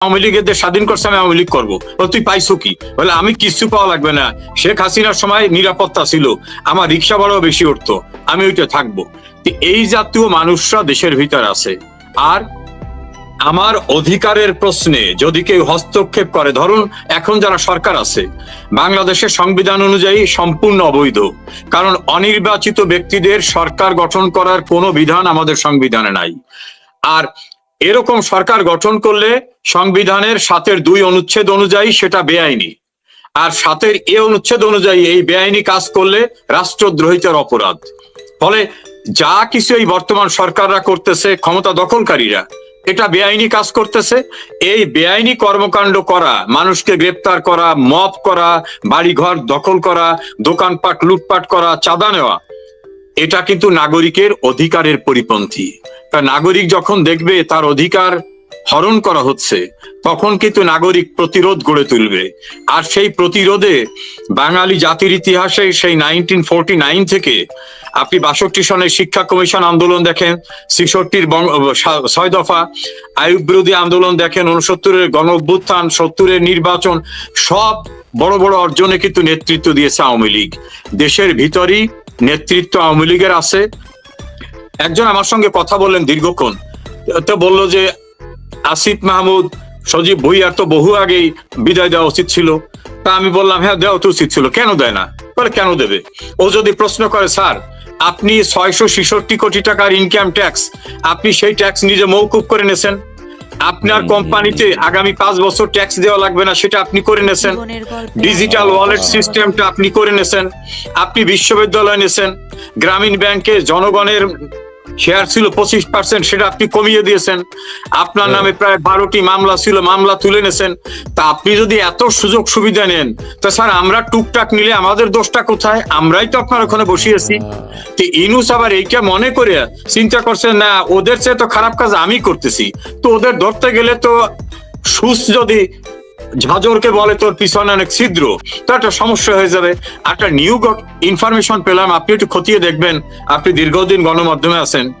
আওয়ামী লীগের স্বাধীন করছে, আমি আওয়ামী লীগ করব। তুই পাইছো কি? বলে, আমি কিছু পাওয়া লাগবে না। শেখ হাসিনার সময় নিরাপত্তা ছিল। আমার রিক্সা ভাড়াও বেশি উঠতো। আমি ওইটা থাকব। এই জাতীয় মানুষরা দেশের ভিতর আছে। আর আমার অধিকারের প্রশ্নে যদি কেউ হস্তক্ষেপ করে, ধরুন এখন যারা সরকার আছে, বাংলাদেশের সংবিধান অনুযায়ী সম্পূর্ণ অবৈধ। কারণ অনির্বাচিত ব্যক্তিদের সরকার গঠন করার কোনো বিধান আমাদের সংবিধানে নাই। আর এরকম সরকার গঠন করলে সংবিধানের সাতের দুই অনুচ্ছেদ অনুযায়ী সেটা বেআইনি। আর সাতের এ অনুচ্ছেদ অনুযায়ী এই বেআইনি কাজ করলে রাষ্ট্রদ্রোহিতার অপরাধ। ফলে যা কিছু এই বর্তমান সরকাররা করতেছে, ক্ষমতা দখলকারীরা, এটা বেআইনি কাজ করতেছে। এই বেআইনি কর্মকাণ্ড করা, মানুষকে গ্রেপ্তার করা মপ করা, বাড়িঘর দখল করা, দোকানপাট লুটপাট করা, চাঁদা নেওয়া, এটা কিন্তু নাগরিকের অধিকারের পরিপন্থী। নাগরিক যখন দেখবে, তার অধিকার হরণ করা হচ্ছে, তখন কিন্তু নাগরিক প্রতিরোধ গড়ে তুলবে। আর সেই প্রতিরোধে বাঙালি জাতির ইতিহাসে সেই নাইনটিন ফোরটি নাইন থেকে আপনি বাষট্টি সনের শিক্ষা কমিশন আন্দোলন দেখেন, ছেষট্টির ছয় দফা আয়ুব বিরোধী আন্দোলন দেখেন উনসত্তরের গণ অভ্যুত্থান সত্তরের নির্বাচন, সব বড় বড় অর্জনে কিন্তু নেতৃত্ব দিয়েছে আওয়ামী লীগ। দেশের ভিতরই নেতৃত্ব আওয়ামী লীগের আছে একজন আমার সঙ্গে কথা বললেন দীর্ঘক্ষণ। তো বলল যে আসিফ মাহমুদ সজীব ভুইয়ার তো বহু আগেই বিদায় দেওয়া উচিত ছিল। তা আমি বললাম হ্যাঁ দেওয়া তো উচিত ছিল। কেন দেয় না? বলে কেন দেবে? ও যদি প্রশ্ন করে স্যার আপনি ছয়শো ছেষট্টি কোটি টাকার ইনকাম ট্যাক্স আপনি সেই ট্যাক্স নিজে মৌকুব করে নেছেন? আপনার কোম্পানিতে আগামী পাঁচ বছর ট্যাক্স দেওয়া লাগবে না সেটা আপনি করে নেছেন? ডিজিটাল ওয়ালেট সিস্টেমটা আপনি করে নেছেন? আপনি বিশ্ববিদ্যালয় নেছেন? গ্রামীণ ব্যাংকে জনগণের শেয়ার ছিল পঁচিশ পার্সেন্ট সেটা আপনি কমিয়ে দিয়েছেন। আপনার নামে প্রায় বারোটি মামলা ছিল মামলা তুলে নেছেন তা আপনি যদি এত সুযোগ সুবিধা নেন তা স্যার আমরা টুকটাক নিলে আমাদের দোষটা কোথায়? আমরাই তো আপনার ওখানে বসিয়েছি। তো ইনুস আবার এইটা মনে করে চিন্তা করছে না ওদের চেয়ে তো খারাপ কাজ আমি করতেছি। তো ওদের ধরতে গেলে তো সুস যদি ঝাঁঝরকে বলে তোর পিছনে অনেক ছিদ্র। তো একটা সমস্যা হয়ে যাবে। একটা নিউ ইনফরমেশন পেলাম। আপনি একটু খতিয়ে দেখবেন। আপনি দীর্ঘদিন গণমাধ্যমে আছেন।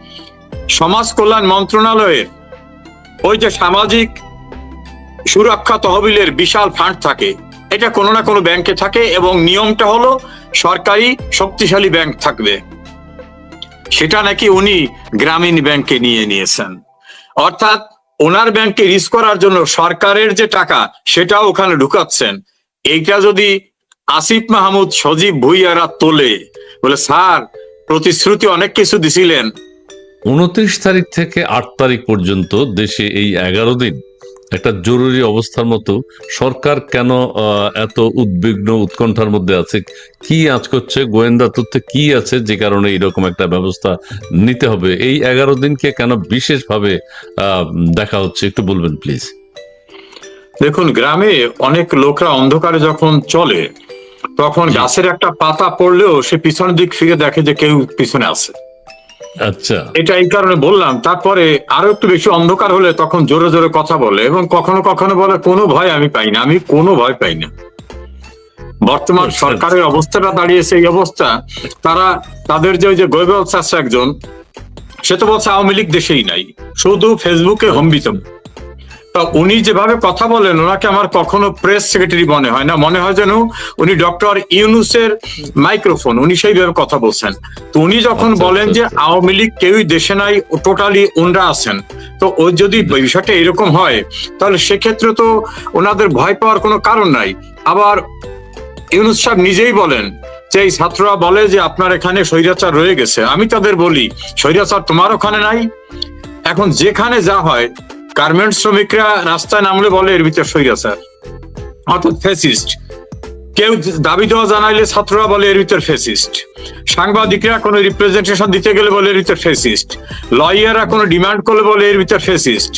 সমাজ কল্যাণ মন্ত্রণালয়ের ওই যে সামাজিক সুরক্ষা তহবিলের বিশাল ফান্ড থাকে। এটা কোনো না কোনো ব্যাংকে থাকে এবং নিয়মটা হলো সরকারি শক্তিশালী ব্যাংক থাকবে। সেটা নাকি উনি গ্রামীণ ব্যাংকে নিয়ে নিয়েছেন। অর্থাৎ ওনার ব্যাংকে রিস করার জন্য সরকারের যে টাকা, সেটাও ওখানে ঢুকাচ্ছেন। এইটা যদি আসিফ মাহমুদ সজীব ভুইয়ারা তোলে, বলে, স্যার, প্রতিশ্রুতি অনেক কিছু দিছিলেন। উনত্রিশ তারিখ থেকে আট তারিখ পর্যন্ত দেশে এই এগারো দিন একটা জরুরি অবস্থার মতো সরকার কেন এত উদ্বিগ্ন উৎকণ্ঠার মধ্যে আছে? কি আজ করছে? গোয়েন্দা তথ্যে কি আছে যে কারণে এরকম একটা ব্যবস্থা নিতে হবে? এই এগারো দিনকে কেন বিশেষভাবে আহ, দেখা হচ্ছে? একটু বলবেন প্লিজ। দেখুন গ্রামে অনেক লোকরা অন্ধকারে যখন চলে তখন গাছের একটা পাতা পড়লেও সে পিছনের দিক ফিরে দেখে যে কেউ পিছনে আছে। আচ্ছা। এটা এই কারণে বললাম তারপরে আরও একটু বেশি অন্ধকার হলে তখন জোরে জোরে কথা বলে এবং কখনো কখনো বলে কোনো ভয় আমি পাই না আমি কোনো ভয় পাই না। বর্তমান আচ্ছা, সরকারের অবস্থাটা দাঁড়িয়েছে এই অবস্থা। তারা তাদের যে ওই যে গৈবল চাষা একজন সে তো বলছে আওয়ামী লীগ দেশেই নাই শুধু ফেসবুকে হম্বিতম। উনি যেভাবে কথা বলেন ওনাকে আমার কখনো প্রেস সেক্রেটারি মনে হয় না। মনে হয় যেন উনি ডক্টর ইউনুসের মাইক্রোফোন উনি সেইভাবে কথা বলছেন। তো উনি যখন আচ্ছা, বলেন আচ্ছা, যে আচ্ছা। আওয়ামী লীগ কেউই দেশে নাই টোটালি ওনরা আছেন। তো ও যদি বিষয়টা এরকম হয় তাহলে সেক্ষেত্রে তো ওনাদের ভয় পাওয়ার কোনো কারণ নাই। আবার ইউনুস সাহেব নিজেই বলেন যে এই ছাত্ররা বলে যে আপনার এখানে স্বৈরাচার রয়ে গেছে। আমি তাদের বলি স্বৈরাচার তোমার ওখানে নাই। এখন যেখানে যা হয় গার্মেন্ট শ্রমিকরা রাস্তায় নামলে বলে এর ভিতর আছে। অর্থাৎ ফেসিস্ট কেউ দাবি দেওয়া জানাইলে ছাত্ররা বলে এর ভিতর ফেসিস্ট সাংবাদিকরা কোনো রিপ্রেজেন্টেশন দিতে গেলে বলে এর ভিতর ফেসিস্ট লয়াররা কোনো ডিমান্ড করলে বলে এর ভিতর ফেসিস্ট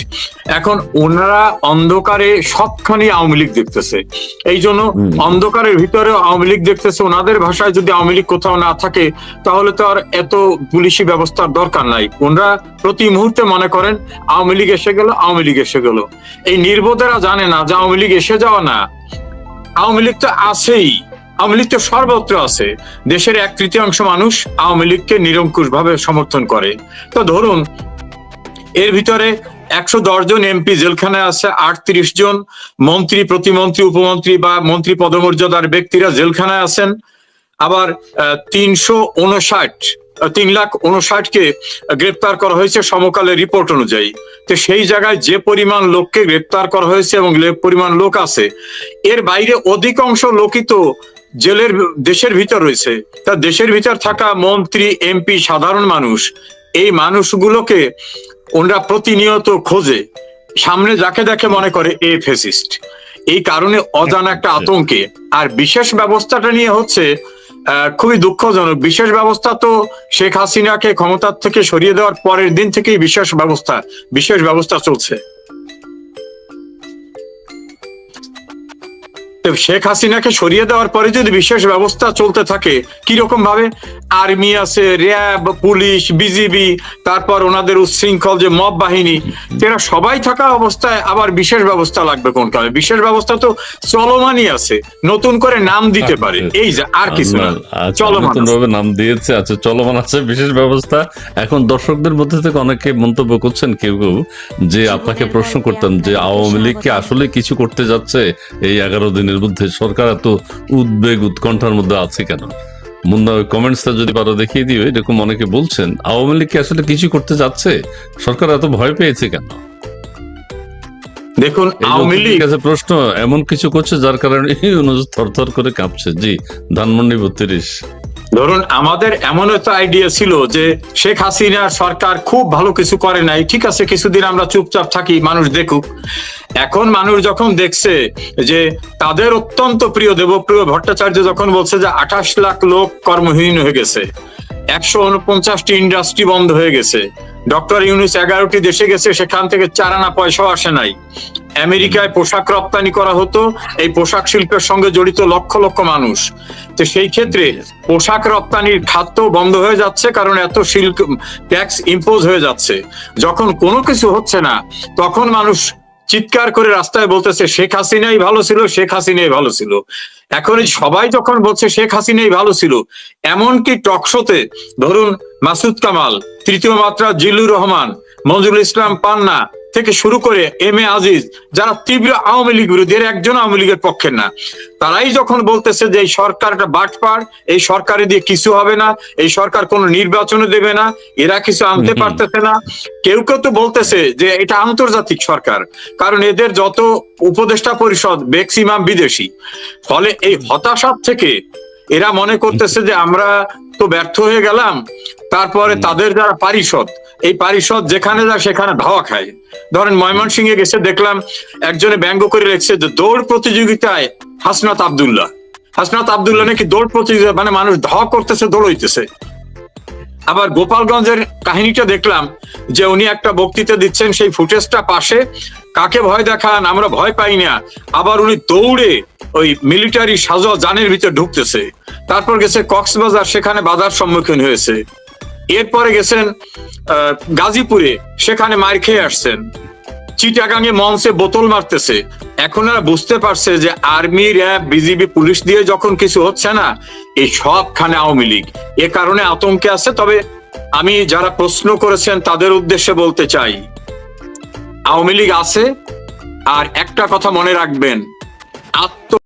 এখন ওনারা অন্ধকারে সবখানি আওয়ামী লীগ দেখতেছে। এই জন্য অন্ধকারের ভিতরে আওয়ামী লীগ দেখতেছে। ওনাদের ভাষায় যদি আওয়ামী লীগ কোথাও না থাকে তাহলে তো আর এত পুলিশি ব্যবস্থার দরকার নাই। ওনারা প্রতি মুহূর্তে মনে করেন আওয়ামী লীগ এসে গেল আওয়ামী লীগ এসে গেল। এই নির্বোধেরা জানে না যে আওয়ামী লীগ এসে যাওয়া না। আওয়ামী লীগ তো আছেই। আওয়ামী লীগ তো সর্বত্র আছে। দেশের এক তৃতীয়াংশ মানুষ আওয়ামী লীগকে নিরঙ্কুশ ভাবে সমর্থন করে। তো ধরুন, এর ভিতরে একশো দশ জন এমপি জেলখানায় আছে, আটত্রিশ জন মন্ত্রী, প্রতিমন্ত্রী, উপমন্ত্রী বা মন্ত্রী পদমর্যাদার ব্যক্তিরা জেলখানায় আছেন। আবার তিনশো উনষাট তিন লাখ উনষাটকে গ্রেপ্তার করা হয়েছে সমকালের রিপোর্ট অনুযায়ী। তো সেই জায়গায় যে পরিমাণ লোককে গ্রেপ্তার করা হয়েছে এবং পরিমাণ লোক আছে, এর বাইরে অধিকাংশ লোকই তো জেলের দেশের ভিতর রয়েছে। তা দেশের ভিতর থাকা মন্ত্রী, এমপি, সাধারণ মানুষ, এই মানুষগুলোকে ওনারা প্রতিনিয়ত খোঁজে। সামনে যাকে দেখে মনে করে এ ফেসিস্ট। এই কারণে অজানা একটা আতঙ্কে। আর বিশেষ ব্যবস্থাটা নিয়ে হচ্ছে খুবই দুঃখজনক। বিশেষ ব্যবস্থা তো শেখ হাসিনাকে ক্ষমতার থেকে সরিয়ে দেওয়ার পরের দিন থেকেই বিশেষ ব্যবস্থা বিশেষ ব্যবস্থা চলছে। শেখ হাসিনাকে সরিয়ে দেওয়ার পরে যদি বিশেষ ব্যবস্থা চলতে থাকে কীরকম ভাবে? আর্মি আছে র্যাব পুলিশ বিজিবি তারপর ওনাদের উচ্ছৃঙ্খল যে মব বাহিনী এরা সবাই থাকা অবস্থায় আবার বিশেষ ব্যবস্থা লাগবে কোন কালে? বিশেষ ব্যবস্থা তো চলমানই আছে নতুন করে নাম দিতে পারে। এই যে আর কিছু না। চলমান ভাবে নাম দিয়েছে আচ্ছা চলমান আছে বিশেষ ব্যবস্থা। এখন দর্শকদের মধ্যে থেকে অনেকে মন্তব্য করছেন কেউ কেউ যে আপনাকে প্রশ্ন করতেন যে আওয়ামী লীগ কি আসলে কিছু করতে যাচ্ছে এই এগারো দিনের মধ্যে সরকার এত উদ্বেগ উৎকণ্ঠার মধ্যে আছে কেন? মুন্না কমেন্টসটা যদি পারো দেখিয়ে দিও এরকম অনেকে বলছেন আওয়ামী লীগ কি আসলে কিছু করতে যাচ্ছে? সরকার এত ভয় পেয়েছে কেন? দেখুন আওয়ামী লীগ কাছে প্রশ্ন এমন কিছু করছে যার কারণে থরথর করে কাঁপছে। জি ধানমন্ডি বত্রিশ। ধরুন আমাদের এমন একটা আইডিয়া ছিল যে শেখ হাসিনা সরকার খুব ভালো কিছু করে নাই। ঠিক আছে কিছুদিন আমরা চুপচাপ থাকি মানুষ দেখুক। এখন মানুষ যখন দেখছে যে তাদের অত্যন্ত প্রিয় দেবপ্রিয় ভট্টাচার্য যখন বলছে যে আঠাশ লাখ লোক কর্মহীন হয়ে গেছে, একশো উনপঞ্চাশটি ইন্ডাস্ট্রি বন্ধ হয়ে গেছে, ডক্টর ইউনুস এগারোটি দেশে গেছে, সেখান থেকে চার আনা পয়সাও আসে নাই। আমেরিকায় পোশাক রপ্তানি করা হতো, এই পোশাক শিল্পের সঙ্গে জড়িত লক্ষ লক্ষ মানুষ। তো সেই ক্ষেত্রে পোশাক রপ্তানির খাত বন্ধ হয়ে যাচ্ছে কারণ এত শিল্প, ট্যাক্স ইম্পোজ হয়ে যাচ্ছে। যখন কোনো কিছু হচ্ছে না, তখন মানুষ চিৎকার করে রাস্তায় বলতেছে, শেখ হাসিনাই ভালো ছিল, শেখ হাসিনাই ভালো ছিল। এখন সবাই যখন বলছে, শেখ হাসিনাই ভালো ছিল, এমনকি টকশোতে ধরুন মাসুদ কামাল, তৃতীয় মাত্রা জিল্লুর রহমান মঞ্জুরুল ইসলাম পান্না থেকে শুরু করে এম এ আজিজ যারা তীব্র আওয়ামী লীগ বিরোধী এর একজন আওয়ামী লীগের পক্ষের না। তারাই যখন বলতেছে যে এই সরকার একটা বাটপার এই সরকারে দিয়ে কিছু হবে না এই সরকার কোনো নির্বাচনে দেবে না এরা কিছু আনতে পারতেছে না। কেউ কেউ তো বলতেছে যে এটা আন্তর্জাতিক সরকার কারণ এদের যত উপদেষ্টা পরিষদ ম্যাক্সিমাম বিদেশি। ফলে এই হতাশার থেকে এরা মনে করতেছে যে আমরা তো ব্যর্থ হয়ে গেলাম। তারপরে তাদের যারা পারিষদ এই পারিষদ যেখানে যায় সেখানে ধাওয়া খায়। ধরেন ময়মনসিংহে গেছে দেখলাম একজনে ব্যঙ্গ করে রেখেছে যে দৌড় প্রতিযোগিতায় হাসনাত আব্দুল্লাহ। হাসনাত আবদুল্লাহ নাকি দৌড় প্রতিযোগিতা মানে মানুষ ধাওয়া করতেছে দৌড়ইতেছে। আবার গোপালগঞ্জের কাহিনীটা দেখলাম যে উনি একটা বক্তৃতা দিচ্ছেন সেই ফুটেজটা পাশে কাকে ভয় দেখান? আমরা ভয় পাই না। আবার উনি দৌড়ে ওই মিলিটারি সাজোয়া যানের ভিতরে ঢুকতেছে। তারপর গেছে কক্সবাজার, সেখানে বাধার সম্মুখীন হয়েছে। এরপরে গেছেন গাজীপুরে, সেখানে মার খেয়ে আসছেন। চিটাগাঙে মঞ্চে বোতল মারতেছে। এখন এরা বুঝতে পারছে যে আর্মি, র্যাব, বিজিবি, পুলিশ দিয়ে যখন কিছু হচ্ছে না, এই সবখানে আওয়ামী লীগ। এ কারণে আতঙ্কে আছে, তবে আমি যারা প্রশ্ন করেছেন তাদের উদ্দেশ্যে বলতে চাই। আওয়ামী লীগ আছে আর একটা কথা মনে রাখবেন আত্ম